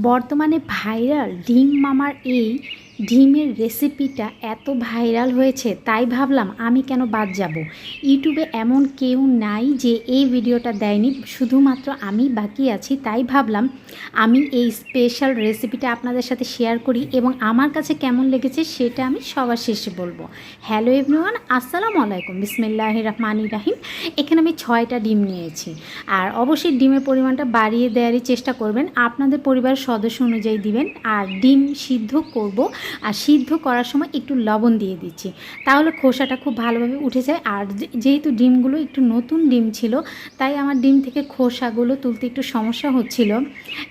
বর্তমানে ভাইরাল ডিম মামার এই ডিমের রেসিপিটা এত ভাইরাল হয়েছে, তাই ভাবলাম আমি কেন বাদ যাব? ইউটিউবে এমন কেউ নাই যে এই ভিডিওটা দেয়নি, শুধুমাত্র আমি বাকি আছি, তাই ভাবলাম আমি এই স্পেশাল রেসিপিটা আপনাদের সাথে শেয়ার করি এবং আমার কাছে কেমন লেগেছে সেটা আমি সবার শেষে বলব। হ্যালো এভরিওয়ান আসসালামু আলাইকুম বিসমিল্লাহ রহমান রাহিম। এখানে আমি ছয়টা ডিম নিয়েছি আর অবশ্যই ডিমের পরিমাণটা বাড়িয়ে দেওয়ারই চেষ্টা করবেন। আপনাদের পরিবারের সদস্য অনুযায়ী দিবেন আর ডিম সিদ্ধ করব আর সিদ্ধ করার সময় একটু লবণ দিয়ে দিচ্ছি। তাহলে খোসাটা খুব ভালোভাবে উঠে যায়। আর যেহেতু ডিমগুলো একটু নতুন ডিম ছিল, তাই আমার ডিম থেকে খোসাগুলো তুলতে একটু সমস্যা হচ্ছিল।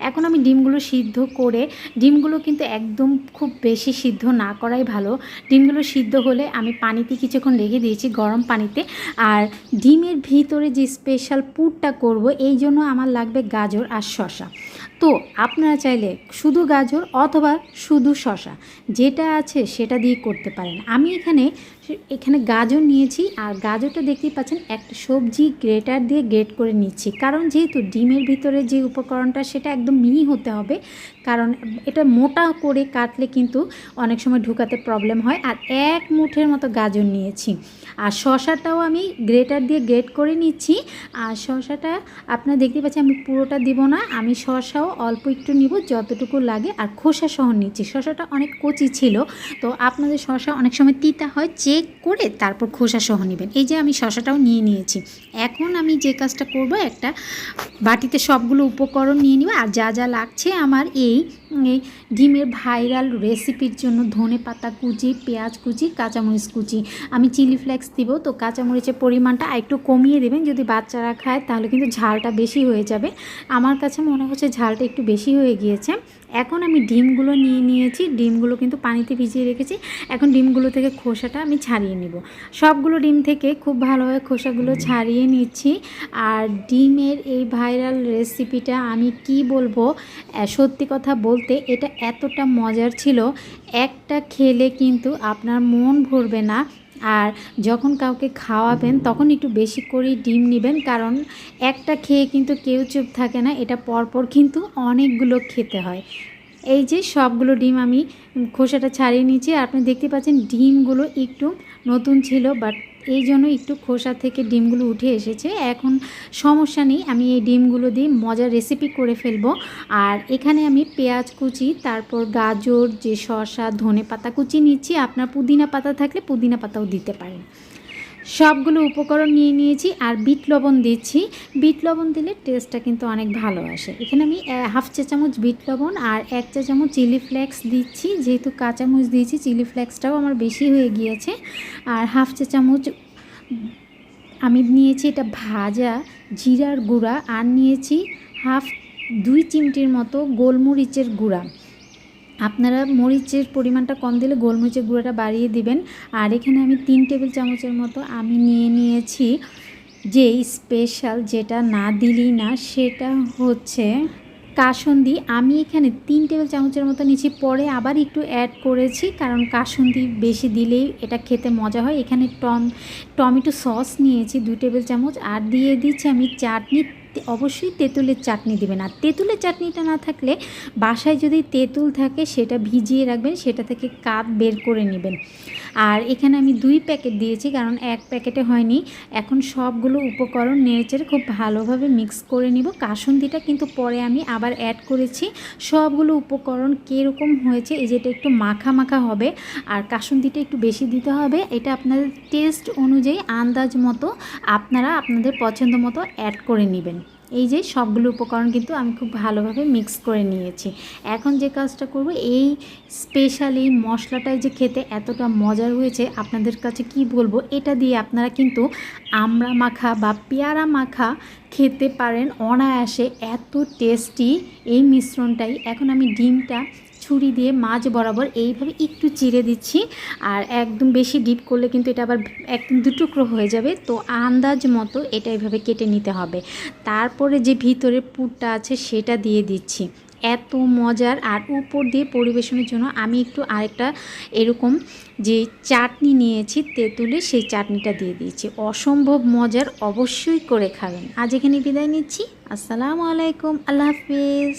এখন আমি ডিমগুলো সিদ্ধ করে, ডিমগুলো কিন্তু একদম খুব বেশি সিদ্ধ না করাই ভালো। ডিমগুলো সিদ্ধ হলে আমি পানিতে কিছুক্ষণ রেখে দিয়েছি গরম পানিতে। আর ডিমের ভিতরে যে স্পেশাল পুরটা করব, এই জন্য আমার লাগবে গাজর আর শশা তো আপনারা চাইলে শুধু গাজর অথবা শুধু শশা যেটা আছে সেটা দিয়ে করতে পারেন। আমি এখানে এখানে গাজর নিয়েছি আর গাজরটা দেখতেই পাচ্ছেন একটা সবজি গ্রেটার দিয়ে গ্রেট করে নিচ্ছি। কারণ যেহেতু ডিমের ভিতরে যে উপকরণটা সেটা একদম মিহি হতে হবে, কারণ এটা মোটা করে কাটলে কিন্তু অনেক সময় ঢুকাতে প্রবলেম হয়। আর এক মুঠের মতো গাজর নিয়েছি। আর শশাটাও আমি গ্রেটার দিয়ে গ্রেট করে নিচ্ছি। আর শশাটা আপনারা দেখতে পাচ্ছেন আমি পুরোটা দিব না, আমি শশাও অল্প একটু নিব যতটুকু লাগে। আর খোসা সহ নিচ্ছি। শশাটা অনেক কচি ছিল, তো আপনাদের শশা অনেক সময় তিতা হয় চেক করে তারপর খোসা সহ নেবেন। এই যে আমি শশাটাও নিয়ে নিয়েছি। এখন আমি যে কাজটা করব, একটা বাটিতে সবগুলো উপকরণ নিয়ে নিব, আর যা যা লাগছে আমার এই ডিমের ভাইরাল রেসিপির জন্য ধনে পাতা কুচি, পেঁয়াজ কুচি, কাঁচামরিচ কুচি। আমি চিলি ফ্লেক্স দিব, তো কাঁচামরিচের পরিমাণটা একটু কমিয়ে দেবেন। যদি বাচ্চারা খায়, তাহলে কিন্তু ঝালটা বেশি হয়ে যাবে। আমার কাছে মনে হচ্ছে ঝালটা একটু বেশি হয়ে গিয়েছে। এখন আমি ডিমগুলো নিয়ে নিয়েছি। ডিমগুলো কিন্তু পানিতে ভিজিয়ে রেখেছি। এখন ডিমগুলো থেকে খোসাটা আমি ছাড়িয়ে নিব। সবগুলো ডিম থেকে খুব ভালোভাবে খোসাগুলো ছাড়িয়ে নিচ্ছি। আর ডিমের এই ভাইরাল রেসিপিটা আমি কি বলব সত্যি কথা বলতে এটা এতটা মজার ছিল। একটা খেলে কিন্তু আপনার মন ভরবে না। আর যখন কাউকে খাওয়াবেন তখন একটু বেশি করেই ডিম নেবেন। কারণ একটা খেয়ে কিন্তু কেউ চুপ থাকে না। এটা পরপর কিন্তু অনেকগুলো খেতে হয়। এই যে সবগুলো ডিম আমি খোসাটা ছাড়িয়ে নিয়েছি। আর আপনি দেখতে পাচ্ছেন ডিমগুলো একটু নতুন ছিল বাট এই জন্য একটু খোসা থেকে ডিমগুলো উঠে এসেছে। এখন সমস্যা নেই, আমি এই ডিমগুলো দিয়ে মজার রেসিপি করে ফেলব। আর এখানে আমি পেঁয়াজ কুচি, তারপর গাজর, যে শসা ধনে পাতা কুচি নিচ্ছি। আপনার পুদিনা পাতা থাকলে পুদিনা পাতাও দিতে পারেন। সবগুলো উপকরণ নিয়ে নিয়েছি আর বিট লবণ দিচ্ছি। বিট লবণ দিলে টেস্টটা কিন্তু অনেক ভালো আসে। এখানে আমি হাফ চা চামচ বিট লবণ আর এক চা চামচ চিলি ফ্লেক্স দিচ্ছি। যেহেতু কাঁচামচ দিয়েছি চিলি ফ্লেক্সটাও আমার বেশি হয়ে গিয়েছে। আর হাফ চা চামচ, আমি নিয়েছি এটা ভাজা জিরার গুঁড়া আর নিয়েছি হাফ দুই চিমটির মতো গোলমরিচের গুঁড়া। আপনারা মরিচের পরিমাণটা কম দিলে গোলমরিচের গুঁড়োটা বাড়িয়ে দিবেন। আর এখানে আমি তিন টেবিল চামচের মতো আমি নিয়ে নিয়েছি যে স্পেশাল যেটা না দিলেই না, সেটা হচ্ছে কাসন্দি। আমি এখানে তিন টেবিল চামচের মতো নিয়েছি, পরে আবার একটু অ্যাড করেছি, কারণ কাসন্দি বেশি দিলেই এটা খেতে মজা হয়। এখানে টম, টমেটো সস নিয়েছি দুই টেবিল চামচ, আর দিয়ে দিচ্ছি আমি চাটনি অবশ্যই তেঁতুলের চাটনি দেবেন। আর তেঁতুলের চাটনিটা না থাকলে বাসায় যদি তেঁতুল থাকে, সেটা ভিজিয়ে রাখবেন, সেটা থেকে কাপ বের করে নেবেন। আর এখানে আমি দুই প্যাকেট দিয়েছি, কারণ এক প্যাকেটে হয়নি। এখন সবগুলো উপকরণ নেড়েচেড়ে খুব ভালোভাবে মিক্স করে নিব। কাসুন্দিটা কিন্তু পরে আমি আবার অ্যাড করেছি। সবগুলো উপকরণ কীরকম হয়েছে, এই যেটা একটু মাখা মাখা হবে, আর কাসুন্দিটা একটু বেশি দিতে হবে, এটা আপনাদের টেস্ট অনুযায়ী আন্দাজ মতো আপনারা আপনাদের পছন্দ মতো অ্যাড করে নেবেন। এই যে সবগুলো উপকরণ কিন্তু আমি খুব ভালোভাবে মিক্স করে নিয়েছি। এখন যে কাজটা করব, এই স্পেশালি মশলাটাই যে খেতে এতটা মজার হয়েছে, আপনাদের কাছে কি বলব, এটা দিয়ে আপনারা কিন্তু আমড়া মাখা বা পেয়ারা মাখা খেতে পারেন। অনায়াসে এত টেস্টি এই মিশ্রণটাই। এখন আমি ডিমটা ছুরি দিয়ে মাছ বরাবর এইভাবে একটু চিড়ে দিচ্ছি। আর একদম বেশি ডিপ করলে কিন্তু এটা আবার একদম দুটুকরো হয়ে যাবে। তো আন্দাজ মতো এটা এইভাবে কেটে নিতে হবে। তারপরে যে ভিতরে পুরটা আছে সেটা দিয়ে দিচ্ছি। এত মজার। আর উপর দিয়ে পরিবেশনের জন্য আমি একটু আরেকটা এরকম যে চাটনি নিয়েছি তেঁতুলে, সেই চাটনিটা দিয়ে দিয়েছি। অসম্ভব মজার অবশ্যই করে খাবেন। আজ এখানে বিদায় নিচ্ছি। আসসালামু আলাইকুম। আল্লাহ হাফিজ।